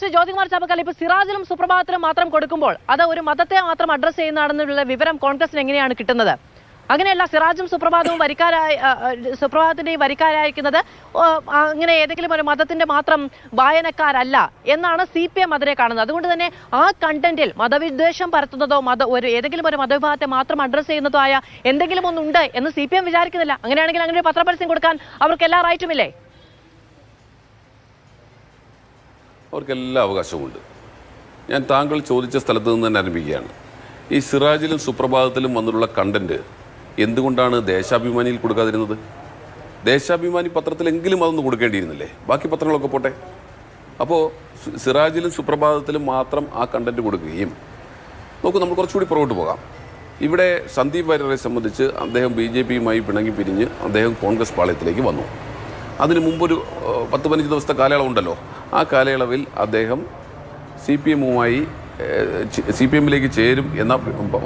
ശ്രീ ജ്യോതികുമാർ ചാപ്പക്കാൽ ഇപ്പൊ സിറാജിലും സുപ്രഭാതത്തിലും മാത്രം കൊടുക്കുമ്പോൾ അത് ഒരു മതത്തെ മാത്രം അഡ്രസ് ചെയ്യുന്നതാണെന്നുള്ള വിവരം കോൺഗ്രസിന് എങ്ങനെയാണ് കിട്ടുന്നത്? അങ്ങനെയല്ല സിറാജും സുപ്രഭാതവും വരിക്കാരായി സുപ്രഭാതത്തിന്റെയും വരിക്കാരായിരിക്കുന്നത് അങ്ങനെ ഏതെങ്കിലും ഒരു മതത്തിന്റെ മാത്രം വായനക്കാരല്ല എന്നാണ് സി പി എം അതിനെ കാണുന്നത്. അതുകൊണ്ട് തന്നെ ആ കണ്ടന്റിൽ മതവിദ്വേഷം പരത്തുന്നതോ മത ഒരു ഏതെങ്കിലും ഒരു മതവിഭാഗത്തെ മാത്രം അഡ്രസ് ചെയ്യുന്നതോ ആയ എന്തെങ്കിലും ഒന്നുണ്ട് എന്ന് സി പി എം വിചാരിക്കുന്നില്ല. അങ്ങനെയാണെങ്കിൽ അങ്ങനെ ഒരു പത്രപരസ്യം കൊടുക്കാൻ അവർക്ക് എല്ലാ റൈറ്റുമില്ലേ അവർക്ക് എല്ലാ അവകാശവുമുണ്ട്. ഞാൻ താങ്കൾ ചോദിച്ച സ്ഥലത്ത് നിന്ന് തന്നെ ആരംഭിക്കുകയാണ്. ഈ സിറാജിലും സുപ്രഭാതത്തിലും വന്നിട്ടുള്ള കണ്ടന്റ് എന്തുകൊണ്ടാണ് ദേശാഭിമാനിയിൽ കൊടുക്കാതിരുന്നത്? ദേശാഭിമാനി പത്രത്തിലെങ്കിലും അതൊന്ന് കൊടുക്കേണ്ടിയിരുന്നില്ലേ? ബാക്കി പത്രങ്ങളൊക്കെ പോട്ടെ. അപ്പോൾ സിറാജിലും സുപ്രഭാതത്തിലും മാത്രം ആ കണ്ടന്റ് കൊടുക്കുകയും നോക്കൂ നമ്മൾ കുറച്ചുകൂടി പുറകോട്ട് പോകാം. ഇവിടെ സന്ദീപ് വാര്യരെ സംബന്ധിച്ച് അദ്ദേഹം ബി ജെ പിയുമായി പിണങ്ങി പിരിഞ്ഞ് അദ്ദേഹം കോൺഗ്രസ് പാളയത്തിലേക്ക് വന്നു. അതിന് മുമ്പൊരു പത്ത് പതിനഞ്ച് ദിവസത്തെ കാലയളവുണ്ടല്ലോ. ആ കാലയളവിൽ അദ്ദേഹം സി പി എമ്മുമായി സി പി എമ്മിലേക്ക് ചേരും എന്ന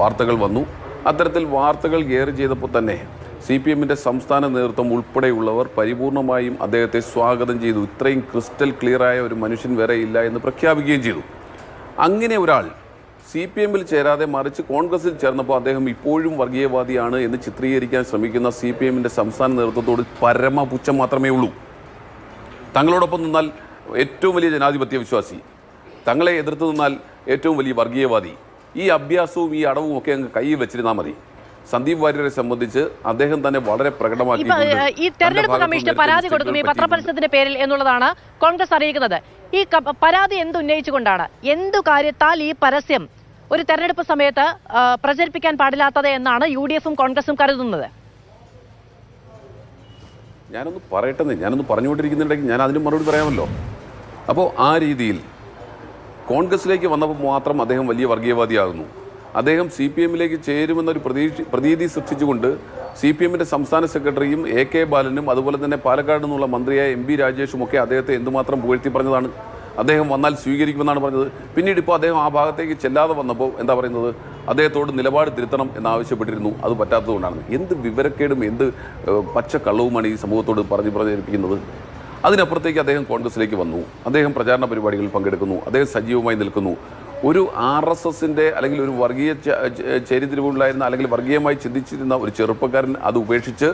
വാർത്തകൾ വന്നു. അത്തരത്തിൽ വാർത്തകൾ ഏറെ ചെയ്തപ്പോൾ തന്നെ സി പി എമ്മിന്റെ സംസ്ഥാന നേതൃത്വം ഉൾപ്പെടെയുള്ളവർ പരിപൂർണമായും അദ്ദേഹത്തെ സ്വാഗതം ചെയ്തു. ഇത്രയും ക്രിസ്റ്റൽ ക്ലിയറായ ഒരു മനുഷ്യൻ വരെ ഇല്ല എന്ന് പ്രഖ്യാപിക്കുകയും ചെയ്തു. അങ്ങനെ ഒരാൾ സി പി എമ്മിൽ ചേരാതെ മറിച്ച് കോൺഗ്രസിൽ ചേർന്നപ്പോൾ അദ്ദേഹം ഇപ്പോഴും വർഗീയവാദിയാണ് എന്ന് ചിത്രീകരിക്കാൻ ശ്രമിക്കുന്ന സി പി എമ്മിന്റെ സംസ്ഥാന നേതൃത്വത്തോട് പരമപുച്ഛം മാത്രമേ ഉള്ളൂ തങ്ങളോടൊപ്പം നിന്നാൽ ഏറ്റവും വലിയ ജനാധിപത്യ വിശ്വാസി. തങ്ങളെ എതിർത്ത് നിന്നാൽ ഏറ്റവും വലിയ വർഗീയവാദി. ഈ അഭ്യാസവും ഈ അടവും ഒക്കെ അങ്ങ് കൈ വെച്ചിരുന്നാൽ മതി. സന്ദീപ് വാര്യരെ സംബന്ധിച്ച് അദ്ദേഹം തന്നെ വളരെ പ്രകടമാക്കി ഈ തെരഞ്ഞെടുപ്പ് കമ്മീഷന് പരാതി കൊടുക്കും ഈ പത്രപരിസരത്തിന്റെ പത്രപരസ്യത്തിന്റെ പേരിൽ എന്നുള്ളതാണ് കോൺഗ്രസ് അറിയിക്കുന്നത്. ഈ പരാതി എന്ത് ഉന്നയിച്ചുകൊണ്ടാണ്? എന്തു കാര്യത്താൽ ഈ പരസ്യം ഒരു തെരഞ്ഞെടുപ്പ് സമയത്ത് പ്രചരിപ്പിക്കാൻ പാടില്ലാത്തത് എന്നാണ് യു ഡി എഫും കോൺഗ്രസും കരുതുന്നത്? ഞാനൊന്ന് പറയട്ടെന്ന് ഞാനൊന്ന് പറഞ്ഞുകൊണ്ടിരിക്കുന്നുണ്ടെങ്കിൽ ഞാൻ അതിന് മറുപടി പറയാമല്ലോ. അപ്പോൾ ആ രീതിയിൽ കോൺഗ്രസിലേക്ക് വന്നപ്പോൾ മാത്രം അദ്ദേഹം വലിയ വർഗീയവാദിയാകുന്നു. അദ്ദേഹം സി പി എമ്മിലേക്ക് ചേരുമെന്നൊരു പ്രതീക്ഷ പ്രതീതി സൃഷ്ടിച്ചുകൊണ്ട് സി പി എമ്മിന്റെ സംസ്ഥാന സെക്രട്ടറിയും എ കെ ബാലനും അതുപോലെ തന്നെ പാലക്കാട് നിന്നുള്ള മന്ത്രിയായ എം പി രാജേഷും ഒക്കെ അദ്ദേഹത്തെ എന്തുമാത്രം പുകഴ്ത്തി പറഞ്ഞതാണ്. അദ്ദേഹം വന്നാൽ സ്വീകരിക്കുമെന്നാണ് പറഞ്ഞത്. പിന്നീട് ഇപ്പോൾ അദ്ദേഹം ആ ഭാഗത്തേക്ക് ചെല്ലാതെ വന്നപ്പോൾ എന്താ പറയുന്നത്? അദ്ദേഹത്തോട് നിലപാട് തിരുത്തണം എന്നാവശ്യപ്പെട്ടിരുന്നു. അത് പറ്റാത്തതുകൊണ്ടാണ്. എന്ത് വിവരക്കേടും എന്ത് പച്ചക്കള്ളവുമാണ് ഈ സമൂഹത്തോട് പറഞ്ഞു പ്രചരിപ്പിക്കുന്നത് അതിനപ്പുറത്തേക്ക് അദ്ദേഹം കോൺഗ്രസിലേക്ക് വന്നു. അദ്ദേഹം പ്രചാരണ പരിപാടികളിൽ പങ്കെടുക്കുന്നു. അദ്ദേഹം സജീവമായി നിൽക്കുന്നു. ഒരു ആർ എസ് എസിന്റെ അല്ലെങ്കിൽ ഒരു വർഗീയ ചേരിതിരിവുണ്ടായിരുന്ന അല്ലെങ്കിൽ വർഗീയമായി ചിന്തിച്ചിരുന്ന ഒരു ചെറുപ്പക്കാരൻ അത് ഉപേക്ഷിച്ച്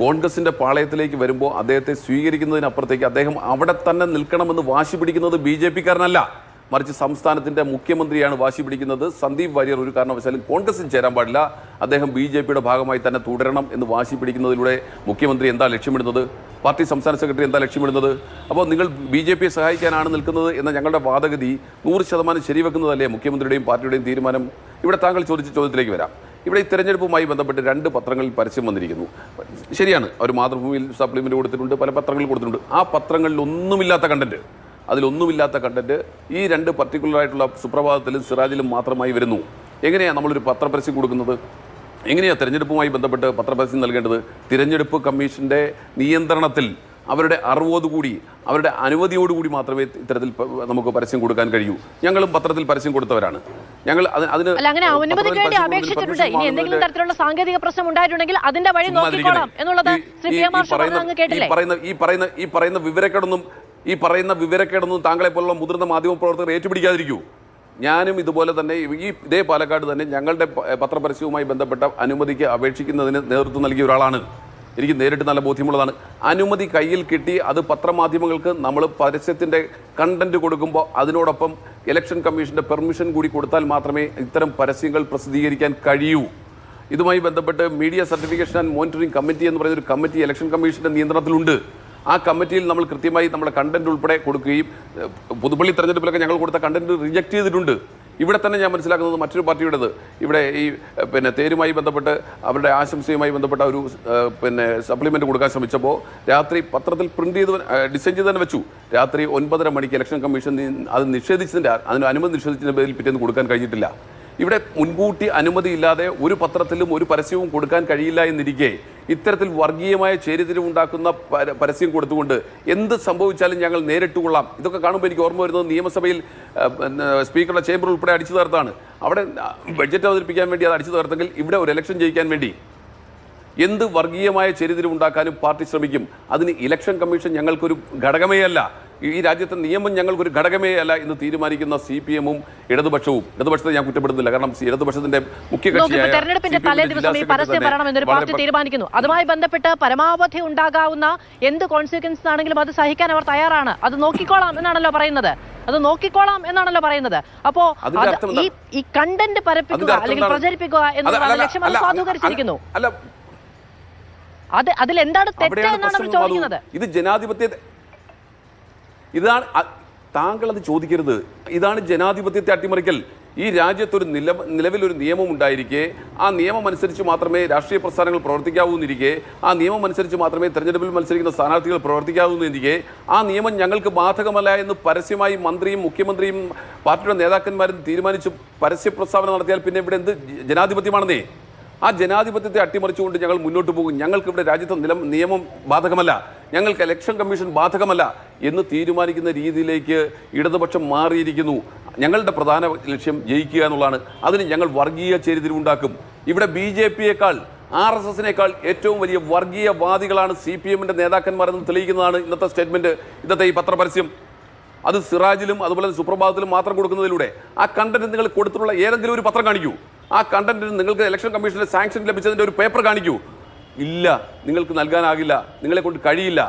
കോൺഗ്രസിന്റെ പാളയത്തിലേക്ക് വരുമ്പോൾ അദ്ദേഹത്തെ സ്വീകരിക്കുന്നതിനപ്പുറത്തേക്ക് അദ്ദേഹം അവിടെ തന്നെ നിൽക്കണമെന്ന് വാശി പിടിക്കുന്നത് ബി ജെ പിക്കാരനല്ല. മറിച്ച് സംസ്ഥാനത്തിന്റെ മുഖ്യമന്ത്രിയാണ് വാശി പിടിക്കുന്നത്. സന്ദീപ് വാര്യർ ഒരു കാരണവശാലും കോൺഗ്രസിൽ ചേരാൻ പാടില്ല. അദ്ദേഹം ബി ജെ പിയുടെ ഭാഗമായി തന്നെ തുടരണം എന്ന് വാശി പിടിക്കുന്നതിലൂടെ മുഖ്യമന്ത്രി എന്താ ലക്ഷ്യമിടുന്നത്? പാർട്ടി സംസ്ഥാന സെക്രട്ടറി എന്താ ലക്ഷ്യമിടുന്നത്? അപ്പോൾ നിങ്ങൾ ബി ജെ പിയെ സഹായിക്കാനാണ് നിൽക്കുന്നത് എന്ന ഞങ്ങളുടെ വാദഗതി നൂറ് ശതമാനം ശരിവെക്കുന്നതല്ലേ മുഖ്യമന്ത്രിയുടെയും പാർട്ടിയുടെയും തീരുമാനം? ഇവിടെ താങ്കൾ ചോദിച്ച ചോദ്യത്തിലേക്ക് വരാം. ഇവിടെ ഈ തെരഞ്ഞെടുപ്പുമായി ബന്ധപ്പെട്ട് രണ്ട് പത്രങ്ങളിൽ പരസ്യം വന്നിരിക്കുന്നു. ശരിയാണ് അവർ മാതൃഭൂമിയിൽ സപ്ലിമെന്റ് കൊടുത്തിട്ടുണ്ട് പല പത്രങ്ങളിൽ കൊടുത്തിട്ടുണ്ട്. ആ പത്രങ്ങളിൽ ഒന്നുമില്ലാത്ത കണ്ടന്റ് അതിലൊന്നുമില്ലാത്ത കണ്ടന്റ് ഈ രണ്ട് പർട്ടിക്കുലർ ആയിട്ടുള്ള സുപ്രഭാതത്തിലും സിറാജിലും മാത്രമായി വരുന്നു. എങ്ങനെയാണ് നമ്മളൊരു പത്രപരസ്യം കൊടുക്കുന്നത്? എങ്ങനെയാണ് തിരഞ്ഞെടുപ്പുമായി ബന്ധപ്പെട്ട് പത്രപരസ്യം നൽകേണ്ടത്? തിരഞ്ഞെടുപ്പ് കമ്മീഷന്റെ നിയന്ത്രണത്തിൽ അവരുടെ അറിവോടുകൂടി അവരുടെ അനുമതിയോടുകൂടി മാത്രമേ ഇത്തരത്തിൽ നമുക്ക് പരസ്യം കൊടുക്കാൻ കഴിയൂ. ഞങ്ങളും പത്രത്തിൽ പരസ്യം കൊടുത്തവരാണ്. ഞങ്ങൾ അത് അതിന് അങ്ങനെ അനുമതിക്ക് വേണ്ടി അപേക്ഷിച്ചിട്ടുണ്ട്. ഇനി എന്തെങ്കിലും തരത്തിലുള്ള സാങ്കേതിക പ്രശ്നം ഉണ്ടായിട്ടുണ്ടെങ്കിൽ അതിന്റെ വഴി നോക്കിക്കോളാം എന്നുള്ളത് ഈ പറയുന്ന ഈ പറയുന്ന ഈ പറയുന്ന വിവരക്കേടൊന്നും ഈ പറയുന്ന വിവരക്കേടൊന്നും താങ്കളെ പോലുള്ള മുതിർന്ന മാധ്യമ പ്രവർത്തകർ ഏറ്റുപിടിക്കാതിരിക്കൂ. ഞാനും ഇതുപോലെ തന്നെ ഈ ഇതേ പാലക്കാട് തന്നെ ഞങ്ങളുടെ പത്രപരസ്യവുമായി ബന്ധപ്പെട്ട അനുമതിക്ക് അപേക്ഷിക്കുന്നതിന് നേതൃത്വം നൽകിയ ഒരാളാണ്. എനിക്ക് നേരിട്ട് നല്ല ബോധ്യമുള്ളതാണ്. അനുമതി കയ്യിൽ കിട്ടി അത് പത്രമാധ്യമങ്ങൾക്ക് നമ്മൾ പരസ്യത്തിന്റെ കണ്ടന്റ് കൊടുക്കുമ്പോൾ അതിനോടൊപ്പം ഇലക്ഷൻ കമ്മീഷന്റെ പെർമിഷൻ കൂടി കൊടുത്താൽ മാത്രമേ ഇത്തരം പരസ്യങ്ങൾ പ്രസിദ്ധീകരിക്കാൻ കഴിയൂ. ഇതുമായി ബന്ധപ്പെട്ട് media certification and monitoring committee എന്ന് പറയുന്ന ഒരു കമ്മിറ്റി ഇലക്ഷൻ കമ്മീഷന്റെ നിയന്ത്രണത്തിലുണ്ട്. ആ കമ്മിറ്റിയിൽ നമ്മൾ കൃത്യമായി നമ്മുടെ കണ്ടന്റ് ഉൾപ്പെടെ കൊടുക്കുകയും പുതുപ്പള്ളി തെരഞ്ഞെടുപ്പിലൊക്കെ ഞങ്ങൾ കൊടുത്ത കണ്ടന്റ് റിജക്ട് ചെയ്തിട്ടുണ്ട്. ഇവിടെ തന്നെ ഞാൻ മനസ്സിലാക്കുന്നത് മറ്റൊരു പാർട്ടിയുടേത്. ഇവിടെ ഈ പിന്നെ തേരുമായി ബന്ധപ്പെട്ട് അവരുടെ ആശംസയുമായി ബന്ധപ്പെട്ട ഒരു പിന്നെ സപ്ലിമെന്റ് കൊടുക്കാൻ ശ്രമിച്ചപ്പോൾ രാത്രി പത്രത്തിൽ പ്രിന്റ് ചെയ്ത് ഡിസൈൻ ചെയ്ത് തന്നെ വെച്ചു. രാത്രി ഒൻപതര മണിക്ക് ഇലക്ഷൻ കമ്മീഷൻ അത് നിഷേധിച്ചതിന്റെ അതിന് അനുമതി നിഷേധിച്ചതിന്റെ പേരിൽ പിറ്റേന്ന് കൊടുക്കാൻ കഴിഞ്ഞിട്ടില്ല. ഇവിടെ മുൻകൂട്ടി അനുമതിയില്ലാതെ ഒരു പത്രത്തിലും ഒരു പരസ്യവും കൊടുക്കാൻ കഴിയില്ല എന്നിരിക്കെ ഇത്തരത്തിൽ വർഗീയമായ ചേരിതിരിവുണ്ടാക്കുന്ന പരസ്യം കൊടുത്തുകൊണ്ട് എന്ത് സംഭവിച്ചാലും ഞങ്ങൾ നേരിട്ട് കൊള്ളാം ഇതൊക്കെ കാണുമ്പോൾ എനിക്ക് ഓർമ്മ വരുന്നത് നിയമസഭയിൽ സ്പീക്കറുടെ ചേംബർ ഉൾപ്പെടെ അടിച്ചു തകർത്താണ്. അവിടെ ബഡ്ജറ്റ് അവതരിപ്പിക്കാൻ വേണ്ടി അത് അടിച്ചു തകർത്തെങ്കിൽ ഇവിടെ ഒരു ഇലക്ഷൻ ജയിക്കാൻ വേണ്ടി എന്ത് വർഗീയമായ ചെരിതിരിവുണ്ടാക്കാനും പാർട്ടി ശ്രമിക്കും. അതിന് ഇലക്ഷൻ കമ്മീഷൻ ഞങ്ങൾക്കൊരു ഘടകമേ അല്ല. ഈ രാജ്യത്തെ നിയമം ഞങ്ങൾക്കൊരു ഘടകമേ അല്ല എന്ന് തീരുമാനിക്കുന്ന സി പി എമ്മും ഇടതുപക്ഷവും. ഇടതുപക്ഷത്തെ ഞാൻ കുറ്റപ്പെടുന്നില്ല കാരണം ഇടതുപക്ഷത്തിന്റെ മുഖ്യ നോക്കൂ ഇപ്പൊ തെരഞ്ഞെടുപ്പിന്റെ തലേ ദിവസം ഈ പരസ്യ ഭരണം എന്നൊരു പാർട്ടി തീരുമാനിക്കുന്നു. അതുമായി ബന്ധപ്പെട്ട് പരമാവധി ഉണ്ടാകാവുന്ന എന്ത് കോൺസിക്വൻസ് ആണെങ്കിലും അത് സഹിക്കാൻ അവർ തയ്യാറാണ്. അത് നോക്കിക്കോളാം എന്നാണല്ലോ പറയുന്നത്. അത് നോക്കിക്കോളാം എന്നാണല്ലോ പറയുന്നത്. അപ്പോ അത് ഈ ഈ കണ്ടന്റ് പരപ്പിക്കുക അല്ലെങ്കിൽ പ്രചരിപ്പിക്കുക എന്നുള്ള ലക്ഷ്യം അത് അല്ല, അത് അതിൽ എന്താണ് തെറ്റ് എന്നാണ്. ചോദിക്കുന്നത്? ഇത് ജനാധിപത്യ ഇതാണ് താങ്കൾ അത് ചോദിക്കരുത്. ഇതാണ് ജനാധിപത്യത്തെ അട്ടിമറിക്കൽ. ഈ രാജ്യത്തൊരു നില നിലവിലൊരു നിയമം ഉണ്ടായിരിക്കെ ആ നിയമം അനുസരിച്ച് മാത്രമേ രാഷ്ട്രീയ പ്രസ്ഥാനങ്ങൾ പ്രവർത്തിക്കാവൂ എന്നിരിക്കെ ആ നിയമം അനുസരിച്ച് മാത്രമേ തെരഞ്ഞെടുപ്പിൽ മത്സരിക്കുന്ന സ്ഥാനാർത്ഥികൾ പ്രവർത്തിക്കാവൂ എന്നിരിക്കെ ആ നിയമം ഞങ്ങൾക്ക് ബാധകമല്ല എന്ന് പരസ്യമായി മന്ത്രിയും മുഖ്യമന്ത്രിയും പാർട്ടിയുടെ നേതാക്കന്മാരും തീരുമാനിച്ച് പരസ്യ പ്രസ്താവന നടത്തിയാൽ പിന്നെ ഇവിടെ എന്ത് ജനാധിപത്യമാണെന്നേ? ആ ജനാധിപത്യത്തെ അട്ടിമറിച്ചുകൊണ്ട് ഞങ്ങൾ മുന്നോട്ട് പോകും. ഞങ്ങൾക്ക് ഇവിടെ രാജ്യത്തെ നിലം നിയമം ബാധകമല്ല. ഞങ്ങൾക്ക് ഇലക്ഷൻ കമ്മീഷൻ ബാധകമല്ല. എന്ന് തീരുമാനിക്കുന്ന രീതിയിലേക്ക് ഇടതുപക്ഷം മാറിയിരിക്കുന്നു. ഞങ്ങളുടെ പ്രധാന ലക്ഷ്യം ജയിക്കുക എന്നുള്ളതാണ്. അതിന് ഞങ്ങൾ വർഗീയ ചേരിതിരിവുണ്ടാക്കും. ഇവിടെ ബി ജെ പിയേക്കാൾ ആർ എസ് എസിനേക്കാൾ ഏറ്റവും വലിയ വർഗീയവാദികളാണ് സി പി എമ്മിന്റെ നേതാക്കന്മാരെന്ന് തെളിയിക്കുന്നതാണ് ഇന്നത്തെ സ്റ്റേറ്റ്മെന്റ് ഇന്നത്തെ ഈ പത്രപരസ്യം. അത് സിറാജിലും അതുപോലെ സുപ്രഭാതത്തിലും മാത്രം കൊടുക്കുന്നതിലൂടെ ആ കണ്ടന്റ് നിങ്ങൾ കൊടുത്തിട്ടുള്ള ഏതെങ്കിലും ഒരു പത്രം കാണിക്കൂ. ആ കണ്ടന്റിന് നിങ്ങൾക്ക് ഇലക്ഷൻ കമ്മീഷന്റെ സാങ്ഷൻ ലഭിച്ചതിന്റെ ഒരു പേപ്പർ കാണിക്കൂ. ഇല്ല നിങ്ങൾക്ക് നൽകാനാകില്ല നിങ്ങളെ കൊണ്ട് കഴിയില്ല.